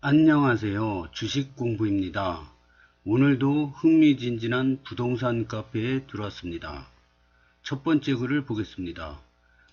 안녕하세요. 주식 공부입니다. 오늘도 흥미진진한 부동산 카페에 들어왔습니다. 첫 번째 글을 보겠습니다.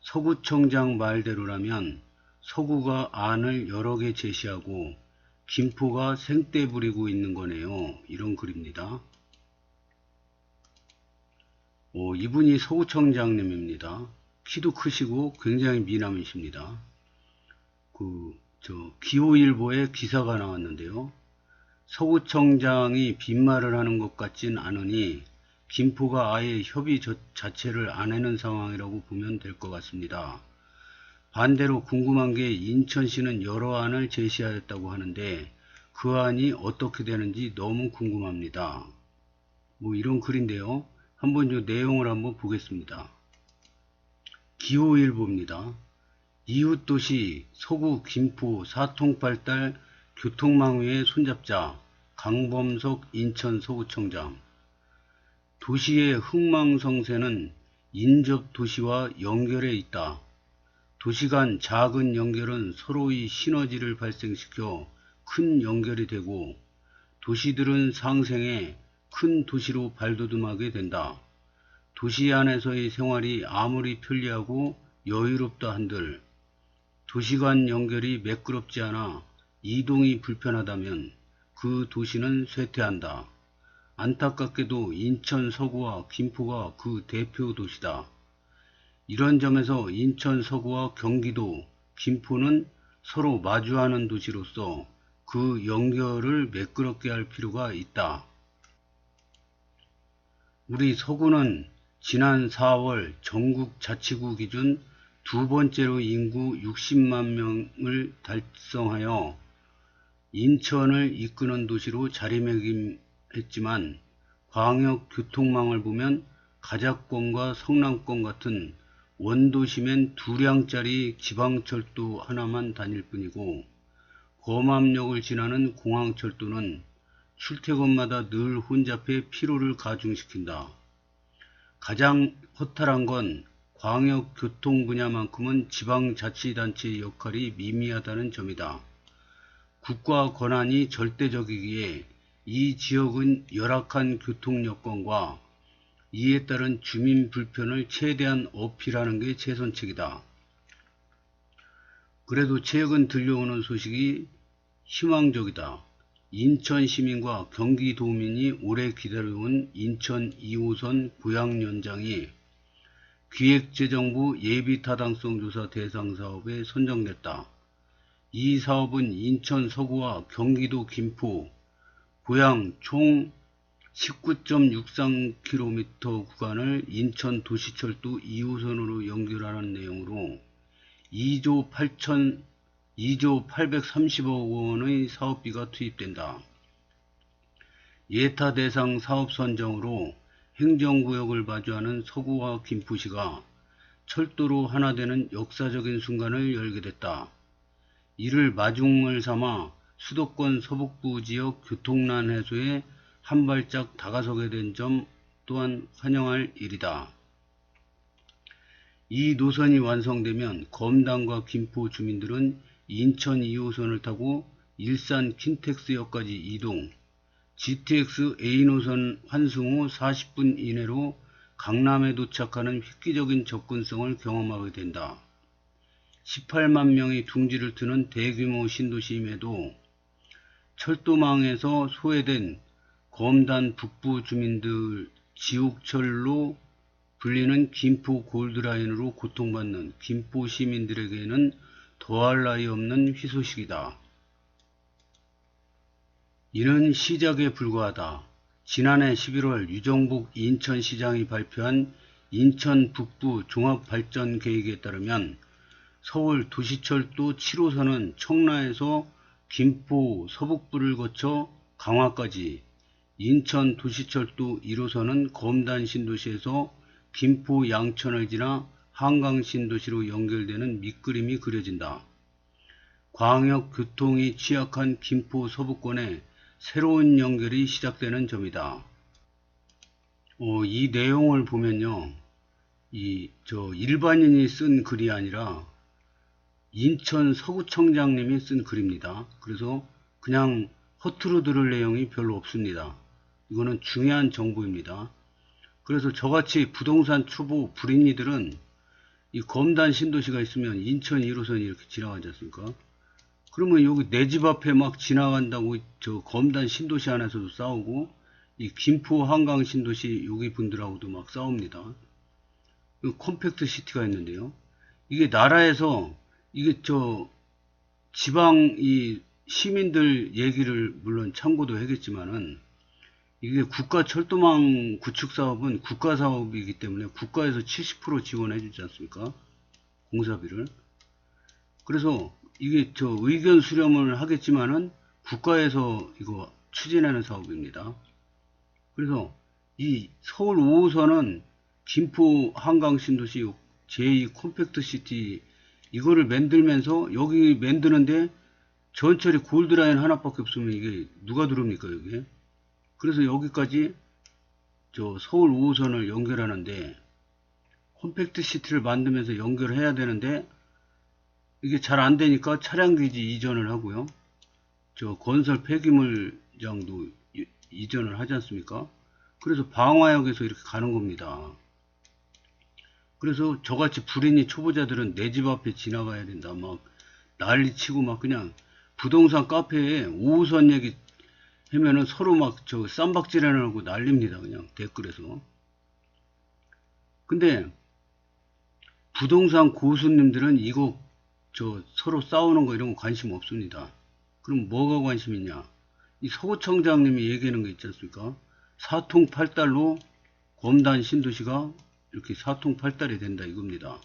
서구청장 말대로라면 서구가 안을 여러 개 제시하고 김포가 생떼 부리고 있는 거네요. 이런 글입니다. 어, 이분이 서구청장님입니다. 키도 크시고 굉장히 미남이십니다. 그, 저, 기호일보에 기사가 나왔는데요. 서구청장이 빈말을 하는 것 같진 않으니 김포가 아예 협의 저- 자체를 안 하는 상황이라고 보면 될 것 같습니다. 반대로 궁금한 게 인천시는 여러 안을 제시하였다고 하는데 그 안이 어떻게 되는지 너무 궁금합니다. 뭐 이런 글인데요. 한번 이 내용을 한번 보겠습니다. 기호일보입니다. 이웃도시 서구 김포 사통팔달 교통망 위에 손잡자 강범석 인천 서구청장 도시의 흥망성쇠는 인접 도시와 연결해 있다. 도시 간 작은 연결은 서로의 시너지를 발생시켜 큰 연결이 되고 도시들은 상생해 큰 도시로 발돋움하게 된다. 도시 안에서의 생활이 아무리 편리하고 여유롭다 한들 도시 간 연결이 매끄럽지 않아 이동이 불편하다면 그 도시는 쇠퇴한다. 안타깝게도 인천 서구와 김포가 그 대표 도시다. 이런 점에서 인천 서구와 경기도, 김포는 서로 마주하는 도시로서 그 연결을 매끄럽게 할 필요가 있다. 우리 서구는 지난 4월 전국 자치구 기준 두 번째로 인구 60만 명을 달성하여 인천을 이끄는 도시로 자리매김했지만 광역 교통망을 보면 가자권과 성남권 같은 원도심엔 두량짜리 지방철도 하나만 다닐 뿐이고 검암역을 지나는 공항철도는 출퇴근마다 늘 혼잡해 피로를 가중시킨다. 가장 허탈한 건 광역교통 분야만큼은 지방자치단체의 역할이 미미하다는 점이다. 국가 권한이 절대적이기에 이 지역은 열악한 교통 여건과 이에 따른 주민 불편을 최대한 어필하는 게 최선책이다. 그래도 최근 들려오는 소식이 희망적이다. 인천 시민과 경기도민이 오래 기다려온 인천 2호선 고양 연장이 기획재정부 예비타당성 조사 대상 사업에 선정됐다. 이 사업은 인천 서구와 경기도 김포, 고양 총 19.63km 구간을 인천 도시철도 2호선으로 연결하는 내용으로 2조 8천 2조 830억 원의 사업비가 투입된다. 예타 대상 사업 선정으로 행정구역을 마주하는 서구와 김포시가 철도로 하나 되는 역사적인 순간을 열게 됐다. 이를 마중을 삼아 수도권 서북부 지역 교통난 해소에 한 발짝 다가서게 된 점 또한 환영할 일이다. 이 노선이 완성되면 검단과 김포 주민들은 인천 2호선을 타고 일산 킨텍스역까지 이동, GTX A노선 환승 후 40분 이내로 강남에 도착하는 획기적인 접근성을 경험하게 된다. 18만 명이 둥지를 트는 대규모 신도시임에도 철도망에서 소외된 검단 북부 주민들 지옥철로 불리는 김포 골드라인으로 고통받는 김포 시민들에게는 더할 나위 없는 희소식이다. 이는 시작에 불과하다. 지난해 11월 유정복 인천시장이 발표한 인천 북부 종합발전 계획에 따르면 서울 도시철도 7호선은 청라에서 김포 서북부를 거쳐 강화까지, 인천 도시철도 1호선은 검단 신도시에서 김포 양천을 지나 한강 신도시로 연결되는 밑그림이 그려진다. 광역 교통이 취약한 김포 서부권에 새로운 연결이 시작되는 점이다. 어, 이 내용을 보면요. 이, 저, 일반인이 쓴 글이 아니라 인천 서구청장님이 쓴 글입니다. 그래서 그냥 허투루 들을 내용이 별로 없습니다. 이거는 중요한 정보입니다. 그래서 저같이 부동산 초보 불인이들은 이 검단 신도시가 있으면 인천 1호선이 이렇게 지나가지 않습니까? 그러면 여기 내 집 앞에 막 지나간다고 저 검단 신도시 안에서도 싸우고 이 김포 한강 신도시 여기 분들하고도 막 싸웁니다. 이 컴팩트 시티가 있는데요. 이게 나라에서 이게 저 지방 이 시민들 얘기를 물론 참고도 하겠지만은 이게 국가 철도망 구축 사업은 국가 사업이기 때문에 국가에서 70% 지원해 주지 않습니까? 공사비를. 그래서 이게 저 의견 수렴을 하겠지만은 국가에서 이거 추진하는 사업입니다. 그래서 이 서울 5호선은 김포 한강 신도시 제2 컴팩트 시티 이거를 만들면서 여기 만드는데 전철이 골드라인 하나밖에 없으면 이게 누가 들어옵니까 여기? 그래서 여기까지 저 서울 5호선을 연결하는데 컴팩트 시티를 만들면서 연결해야 되는데 이게 잘 안 되니까 차량 기지 이전을 하고요. 저 건설 폐기물 장도 이- 이전을 하지 않습니까? 그래서 방화역에서 이렇게 가는 겁니다. 그래서 저같이 불인이 초보자들은 내 집 앞에 지나가야 된다. 막 난리 치고 막 그냥 부동산 카페에 5호선 얘기 하면은 서로 막 저 쌈박질하고 난립니다. 그냥 댓글에서. 근데 부동산 고수님들은 이거 저 서로 싸우는 거 이런 거 관심 없습니다. 그럼 뭐가 관심 있냐? 이 서구청장님이 얘기하는 거 있지 않습니까? 사통팔달로 검단 신도시가 이렇게 사통팔달이 된다 이겁니다.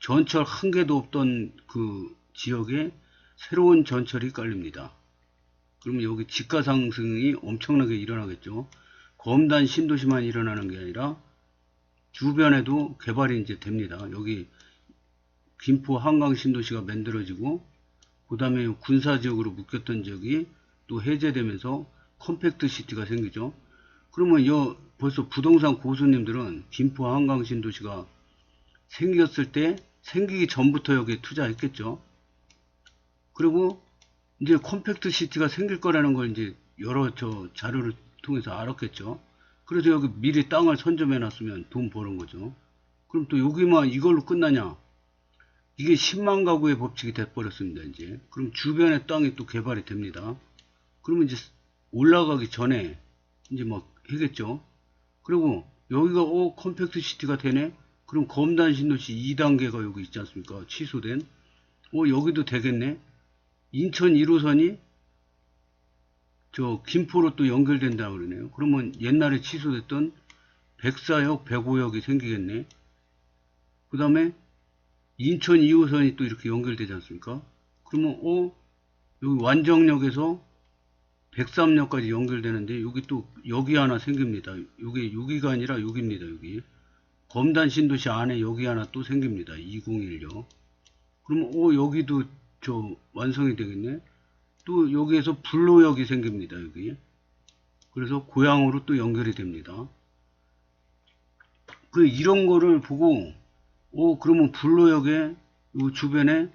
전철 한 개도 없던 그 지역에 새로운 전철이 깔립니다. 그러면 여기 집가 상승이 엄청나게 일어나겠죠. 검단 신도시만 일어나는 게 아니라 주변에도 개발이 이제 됩니다. 여기 김포 한강 신도시가 만들어지고 그 다음에 군사지역으로 묶였던 지역이 또 해제되면서 컴팩트 시티가 생기죠. 그러면 여 벌써 부동산 고수님들은 김포 한강 신도시가 생겼을 때 생기기 전부터 여기에 투자했겠죠. 그리고 이제 컴팩트 시티가 생길 거라는 걸 이제 여러 저 자료를 통해서 알았겠죠. 그래서 여기 미리 땅을 선점해 놨으면 돈 버는 거죠. 그럼 또 여기만 이걸로 끝나냐? 이게 10만 가구의 법칙이 돼버렸습니다, 이제. 그럼 주변의 땅이 또 개발이 됩니다. 그러면 이제 올라가기 전에 이제 막 하겠죠. 그리고 여기가 오 컴팩트 시티가 되네. 그럼 검단 신도시 2단계가 여기 있지 않습니까? 취소된. 오 여기도 되겠네. 인천 1호선이 저 김포로 또 연결된다 그러네요. 그러면 옛날에 취소됐던 백사역, 백오역이 생기겠네. 그 다음에 인천 2호선이 또 이렇게 연결되지 않습니까? 그러면 어 여기 완정역에서 백삼역까지 연결되는데 여기 또 여기 하나 생깁니다. 여기 여기가 아니라 여기입니다. 여기 검단 신도시 안에 여기 하나 또 생깁니다. 201역. 그러면 어 여기도 저 완성이 되겠네. 또 여기에서 불로역이 생깁니다. 여기. 그래서 고향으로 또 연결이 됩니다. 그 이런 거를 보고 오 그러면 불로역에 요 주변에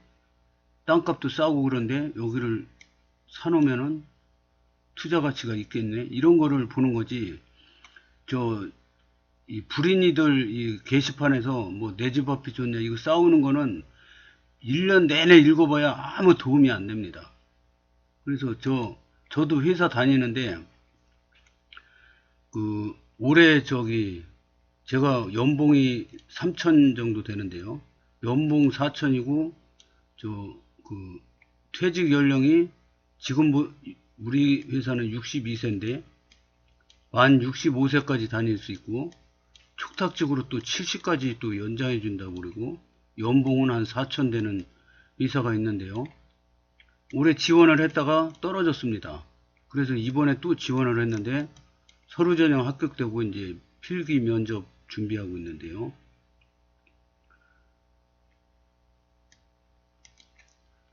땅값도 싸고 그런데 여기를 사놓으면은 투자 가치가 있겠네. 이런 거를 보는 거지. 저 이 불인이들 이 게시판에서 뭐 내 집 앞이 좋냐 이거 싸우는 거는 1년 내내 읽어봐야 아무 도움이 안 됩니다. 그래서 저 저도 회사 다니는데 그 올해 저기 제가 연봉이 3천 정도 되는데요. 연봉 4천이고 저 그 퇴직 연령이 지금 뭐 우리 회사는 62세인데 만 65세까지 다닐 수 있고 촉탁적으로 또 70까지 또 연장해 준다고 그러고 연봉은 한 4천 되는 회사가 있는데요. 올해 지원을 했다가 떨어졌습니다. 그래서 이번에 또 지원을 했는데 서류 전형 합격되고 이제 필기 면접 준비하고 있는데요.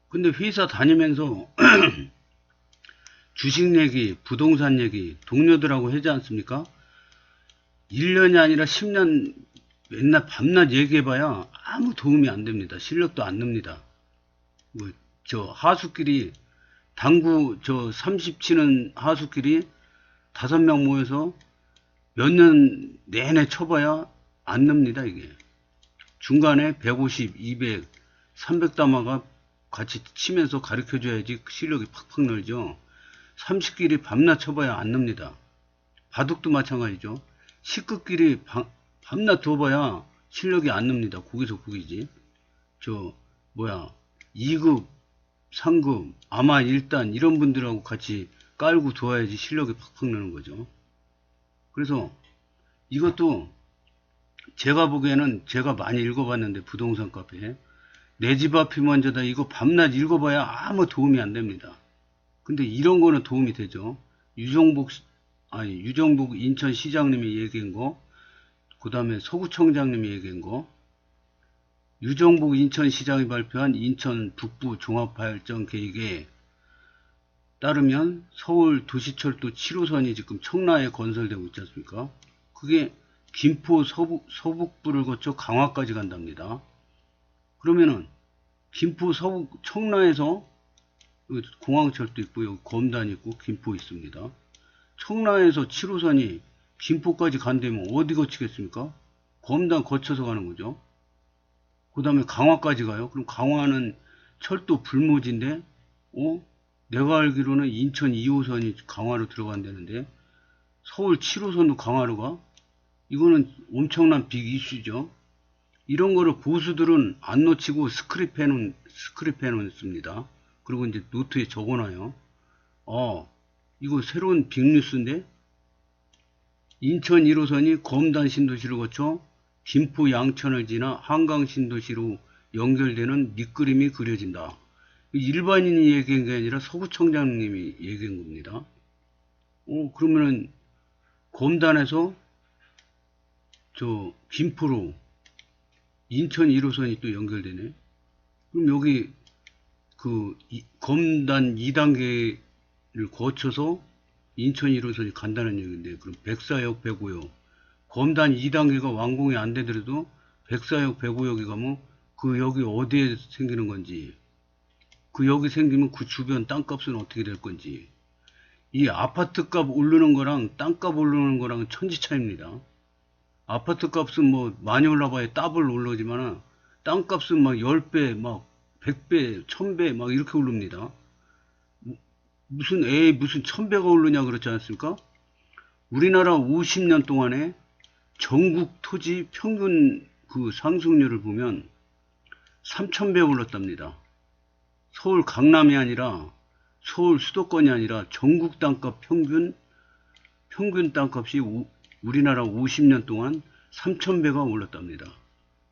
근데 회사 다니면서 주식 얘기, 부동산 얘기, 동료들하고 하지 않습니까? 1년이 아니라 10년 맨날 밤낮 얘기해봐야 아무 도움이 안 됩니다. 실력도 안 납니다. 뭐, 저 하수끼리 당구 저 30 치는 하수끼리 다섯 명 모여서 몇 년 내내 쳐봐야 안 납니다, 이게. 중간에 150, 200, 300 담아가 같이 치면서 가르쳐 줘야지 실력이 팍팍 늘죠. 30끼리 밤낮 쳐봐야 안 납니다. 바둑도 마찬가지죠. 식구끼리 밤, 밤낮 둬봐야 실력이 안 납니다. 거기서 거기지. 저, 뭐야, 2급, 3급, 아마 1단, 이런 분들하고 같이 깔고 둬야지 실력이 팍팍 느는 거죠. 그래서 이것도 제가 보기에는 제가 많이 읽어봤는데 부동산 카페에 내 집 앞이 먼저다 이거 밤낮 읽어봐야 아무 도움이 안 됩니다. 근데 이런 거는 도움이 되죠. 유정복 시- 아니 유정복 인천시장님이 얘기한 거, 그 다음에 서구청장님이 얘기한 거, 유정복 인천시장이 발표한 인천 북부 종합발전 계획에 따르면 서울 도시철도 7호선이 지금 청라에 건설되고 있지 않습니까? 그게 김포 서북, 서북부를 거쳐 강화까지 간답니다. 그러면은 김포 서북 청라에서 공항철도 있고 여기 검단 있고 김포 있습니다. 청라에서 7호선이 김포까지 간다면 어디 거치겠습니까? 검단 거쳐서 가는 거죠. 그 다음에 강화까지 가요. 그럼 강화는 철도 불모지인데, 어? 내가 알기로는 인천 2호선이 강화로 들어간다는데, 서울 7호선도 강화로 가? 이거는 엄청난 빅 이슈죠. 이런 거를 고수들은 안 놓치고 스크립해놓은, 스크립해놓습니다. 그리고 이제 노트에 적어놔요. 어, 이거 새로운 빅뉴스인데? 인천 1호선이 검단 신도시를 거쳐 김포 양천을 지나 한강 신도시로 연결되는 밑그림이 그려진다. 일반인이 얘기한 게 아니라 서구청장님이 얘기한 겁니다. 어, 그러면은 검단에서 저 김포로 인천 1호선이 또 연결되네. 그럼 여기 그 이- 검단 2단계를 거쳐서 인천 1호선이 간다는 얘기인데 그럼 백사역 105역 검단 2단계가 완공이 안 되더라도 백사역 105역이 가면 그 역이 어디에 생기는 건지 그 역이 생기면 그 주변 땅값은 어떻게 될 건지 이 아파트 값 오르는 거랑 땅값 오르는 거랑 천지 차이입니다. 아파트 값은 뭐 많이 올라봐야 더블 오르지만은 땅값은 막 10배, 막 100배, 1000배 막 이렇게 오릅니다. 무슨 에 무슨 1000배가 오르냐 그렇지 않습니까? 우리나라 50년 동안에 전국 토지 평균 그 상승률을 보면 3000배 올랐답니다. 서울 강남이 아니라 서울 수도권이 아니라 전국 땅값 평균 평균 땅값이 우, 우리나라 50년 동안 3000배가 올랐답니다.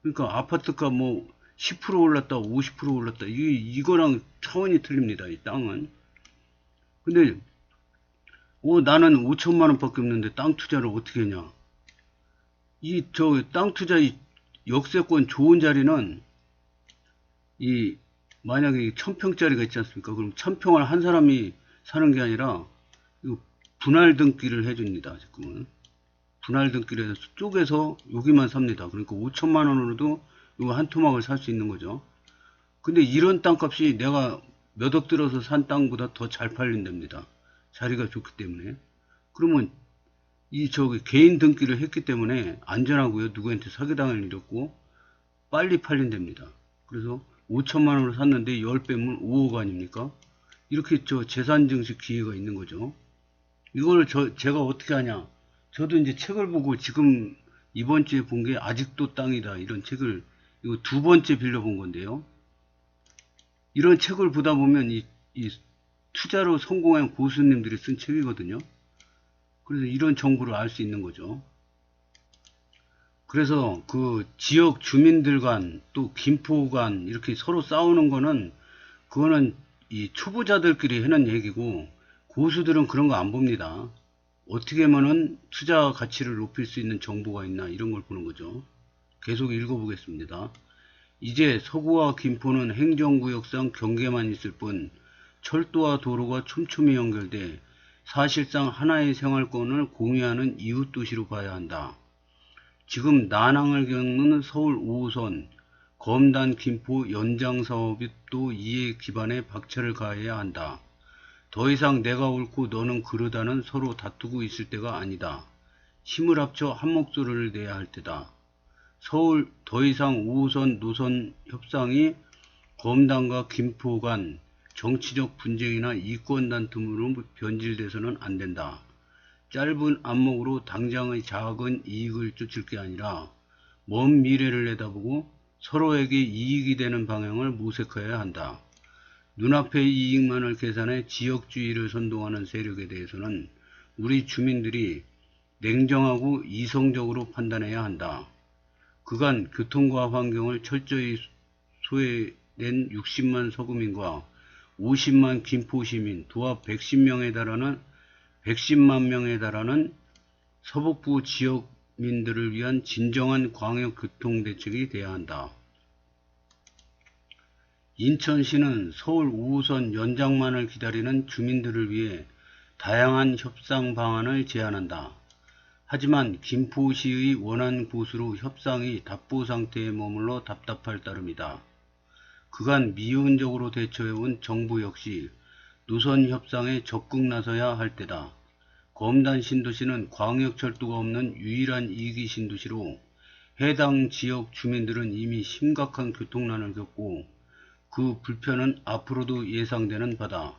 그러니까 아파트값 뭐 10% 올랐다, 50% 올랐다. 이 이거랑 차원이 틀립니다. 이 땅은. 근데 어, 나는 5천만 원 밖에 없는데 땅 투자를 어떻게 했냐? 이 저 땅 투자 이 역세권 좋은 자리는 이 만약에 천평짜리가 있지 않습니까? 그럼 천평을 한 사람이 사는 게 아니라 분할 등기를 해줍니다. 지금은 분할 등기를 해서 쪼개서 여기만 삽니다. 그러니까 5천만 원으로도 이거 한 토막을 살 수 있는 거죠. 근데 이런 땅값이 내가 몇 억 들어서 산 땅보다 더 잘 팔린답니다. 자리가 좋기 때문에. 그러면 이 저기 개인 등기를 했기 때문에 안전하고요. 누구한테 사기당할 일 없고 빨리 팔린답니다. 그래서 5천만 원으로 샀는데 10배면 5억 아닙니까? 이렇게 저 재산 증식 기회가 있는 거죠. 이걸 저 제가 어떻게 하냐? 저도 이제 책을 보고 지금 이번 주에 본 게 아직도 땅이다 이런 책을 이거 두 번째 빌려 본 건데요. 이런 책을 보다 보면 이, 이 투자로 성공한 고수님들이 쓴 책이거든요. 그래서 이런 정보를 알 수 있는 거죠. 그래서 그 지역 주민들 간 또 김포 간 이렇게 서로 싸우는 거는 그거는 이 초보자들끼리 하는 얘기고 고수들은 그런 거 안 봅니다. 어떻게 하면은 투자 가치를 높일 수 있는 정보가 있나 이런 걸 보는 거죠. 계속 읽어보겠습니다. 이제 서구와 김포는 행정구역상 경계만 있을 뿐 철도와 도로가 촘촘히 연결돼 사실상 하나의 생활권을 공유하는 이웃 도시로 봐야 한다. 지금 난항을 겪는 서울 5호선, 검단 김포 연장 사업이 또 이에 기반에 박차를 가해야 한다. 더 이상 내가 옳고 너는 그르다는 서로 다투고 있을 때가 아니다. 힘을 합쳐 한 목소리를 내야 할 때다. 서울 더 이상 5호선 노선 협상이 검단과 김포 간 정치적 분쟁이나 이권 다툼으로 변질돼서는 안 된다. 짧은 안목으로 당장의 작은 이익을 쫓을 게 아니라 먼 미래를 내다보고 서로에게 이익이 되는 방향을 모색해야 한다. 눈앞의 이익만을 계산해 지역주의를 선동하는 세력에 대해서는 우리 주민들이 냉정하고 이성적으로 판단해야 한다. 그간 교통과 환경을 철저히 소외된 60만 서구민과 50만 김포시민, 도합 110명에 달하는 110만 명에 달하는 서북부 지역민들을 위한 진정한 광역교통대책이 돼야 한다. 인천시는 서울 5호선 연장만을 기다리는 주민들을 위해 다양한 협상 방안을 제안한다. 하지만 김포시의 원안 곳으로 협상이 답보 상태에 머물러 답답할 따름이다. 그간 미온적으로 대처해온 정부 역시 노선 협상에 적극 나서야 할 때다. 검단 신도시는 광역철도가 없는 유일한 이기 신도시로 해당 지역 주민들은 이미 심각한 교통난을 겪고 그 불편은 앞으로도 예상되는 바다.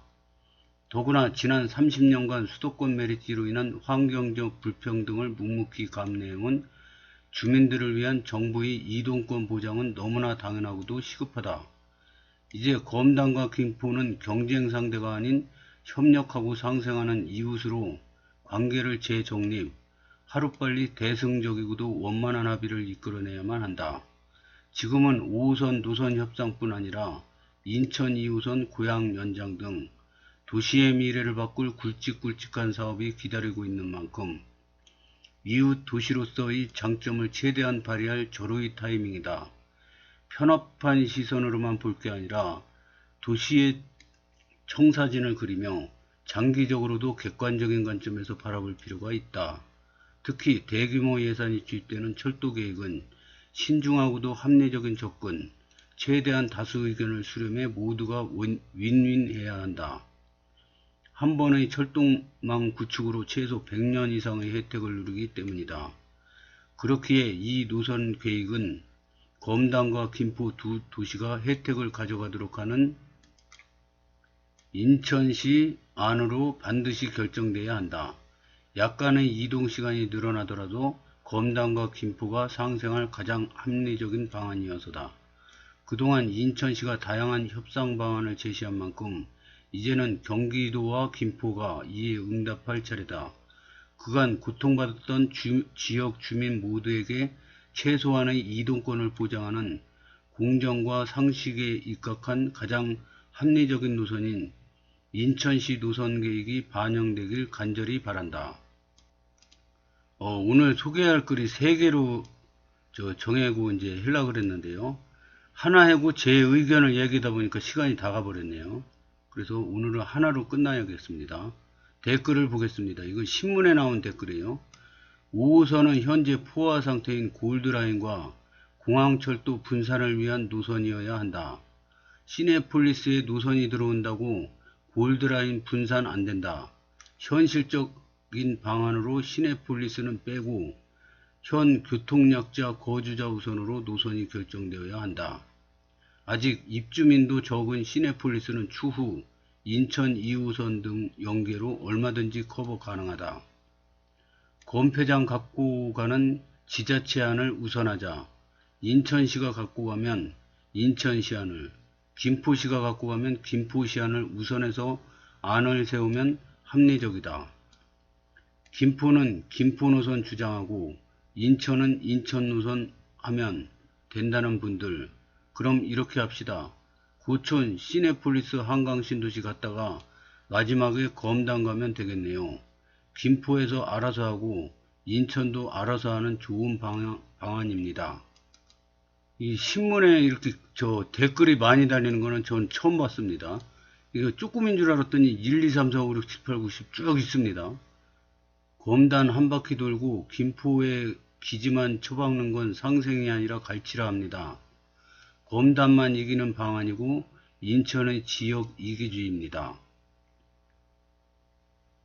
더구나 지난 30년간 수도권 메리트로 인한 환경적 불평등을 묵묵히 감내해온 주민들을 위한 정부의 이동권 보장은 너무나 당연하고도 시급하다. 이제 검단과 김포는 경쟁 상대가 아닌 협력하고 상생하는 이웃으로 관계를 재정립, 하루빨리 대승적이고도 원만한 합의를 이끌어내야만 한다. 지금은 5호선 노선 협상뿐 아니라 인천 2호선 고양 연장 등 도시의 미래를 바꿀 굵직굵직한 사업이 기다리고 있는 만큼 이웃 도시로서의 장점을 최대한 발휘할 절호의 타이밍이다. 편협한 시선으로만 볼 게 아니라 도시의 청사진을 그리며 장기적으로도 객관적인 관점에서 바라볼 필요가 있다. 특히 대규모 예산이 투입되는 철도 계획은 신중하고도 합리적인 접근, 최대한 다수 의견을 수렴해 모두가 윈- 윈윈해야 한다. 한 번의 철도망 구축으로 최소 100년 이상의 혜택을 누리기 때문이다. 그렇기에 이 노선 계획은 검단과 김포 두 도시가 혜택을 가져가도록 하는 인천시 안으로 반드시 결정돼야 한다. 약간의 이동 시간이 늘어나더라도 검단과 김포가 상생할 가장 합리적인 방안이어서다. 그동안 인천시가 다양한 협상 방안을 제시한 만큼 이제는 경기도와 김포가 이에 응답할 차례다. 그간 고통받았던 주- 지역 주민 모두에게 최소한의 이동권을 보장하는 공정과 상식에 입각한 가장 합리적인 노선인 인천시 노선 계획이 반영되길 간절히 바란다. 어, 오늘 소개할 글이 세 개로 저 정해고 이제 하려고 그랬는데요. 하나 해고 제 의견을 얘기하다 보니까 시간이 다 가버렸네요. 그래서 오늘은 하나로 끝나야겠습니다. 댓글을 보겠습니다. 이건 신문에 나온 댓글이에요. 5호선은 현재 포화 상태인 골드라인과 공항철도 분산을 위한 노선이어야 한다. 시내폴리스에 노선이 들어온다고 골드라인 분산 안 된다. 현실적인 방안으로 시내폴리스는 빼고 현 교통약자 거주자 우선으로 노선이 결정되어야 한다. 아직 입주민도 적은 시내폴리스는 추후 인천 2호선 등 연계로 얼마든지 커버 가능하다. 검패장 갖고 가는 지자체안을 우선하자. 인천시가 갖고 가면 인천시안을, 김포시가 갖고 가면 김포시안을 우선해서 안을 세우면 합리적이다. 김포는 김포 노선 주장하고 인천은 인천 노선 하면 된다는 분들 그럼 이렇게 합시다. 고촌 시내폴리스 한강 신도시 갔다가 마지막에 검단 가면 되겠네요. 김포에서 알아서 하고 인천도 알아서 하는 좋은 방향, 방안입니다. 이 신문에 이렇게 저 댓글이 많이 달리는 거는 전 처음 봤습니다. 이거 조금인 줄 알았더니 1, 2, 3, 4, 5, 6, 7, 8, 9, 10 쭉 있습니다. 검단 한 바퀴 돌고 김포에 기지만 처박는 건 상생이 아니라 갈치라 합니다. 검단만 이기는 방안이고 인천의 지역 이기주의입니다.